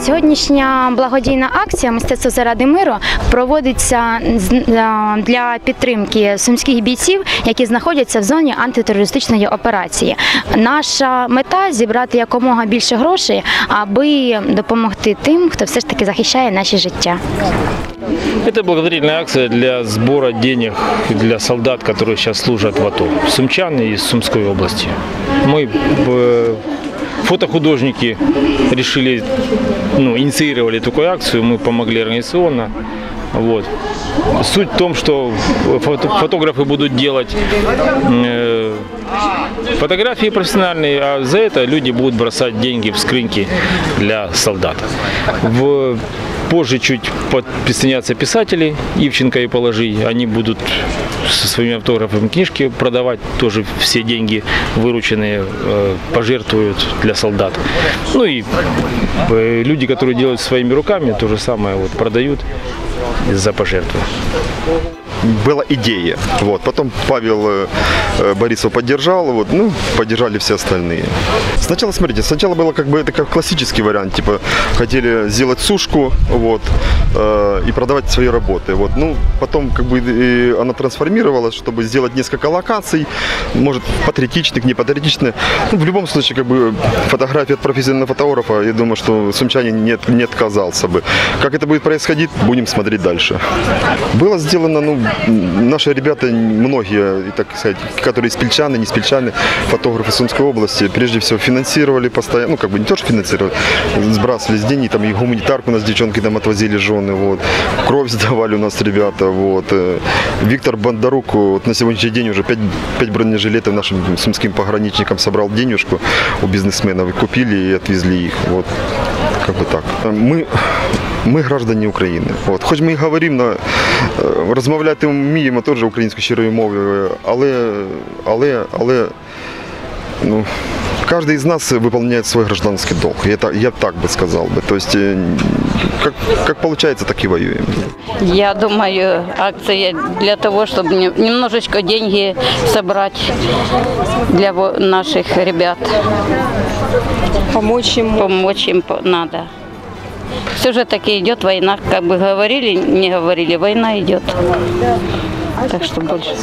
Сьогоднішня благодійна акція Мистецтво заради миру проводиться з- е, для підтримки сумських бійців, які знаходяться в зоні антитерористичної операції. Наша мета зібрати якомога більше грошей, аби допомогти тим, хто все ж таки захищає наші життя. Это благотворительная акция для сбора денег для солдат, которые сейчас служат в АТО. Сумчан из Сумской области. Мы э, фотохудожники решили, ну, инициировали такую акцию, мы помогли организационно. Вот. Суть в том, что фото- фотографы будут делать э, фотографии профессиональные, а за это люди будут бросать деньги в скрыньки для солдат. В Позже чуть под- присоединятся писатели Ивченко и Положи. Они будут со своими автографами книжки продавать. Тоже все деньги вырученные э, пожертвуют для солдат. Ну и э, люди, которые делают своими руками, то же самое вот продают за пожертвы. Была идея. Вот. Потом Павел э, э, Борисов поддержал, вот, ну, поддержали все остальные. Сначала, смотрите, сначала было как бы это как классический вариант, типа хотели сделать сушку, вот, э, и продавать свои работы, вот. Ну, потом как бы и она трансформировалась, чтобы сделать несколько локаций, может, патриотичных, не патриотичных. Ну, в любом случае, как бы фотография от профессионального фотографа, я думаю, что сумчанин не, не отказался бы. Как это будет происходить, будем смотреть дальше. Было сделано, ну, наши ребята, многие, так сказать, которые спельчаны, не спельчаны, фотографы Сумской области, прежде всего финансировали постоянно, ну, как бы не то, что финансировали, сбрасывались деньги, там, и гуманитарку у нас девчонки там отвозили жены, вот, кровь сдавали у нас ребята, вот. Э, Виктор Бондарук, вот, на сегодняшний день уже 5, 5 бронежилетов нашим сумским пограничникам собрал денежку у бизнесменов, купили и отвезли их, вот, как бы так. Мы ми граждані України. От. Хоч ми і говоримо, на, е, розмовляти вміємо теж українською щирою мовою, але, але, але ну, каждый из нас выполняет свой гражданский долг. Я, так- я так бы сказал бы. То есть, э, как, как получается, так и воюем. Я думаю, акция для того, чтобы не- немножечко деньги собрать для наших ребят. помочь ему. Помочь им надо. Все же таки идет война, как бы говорили, не говорили, война идет. Так что больше.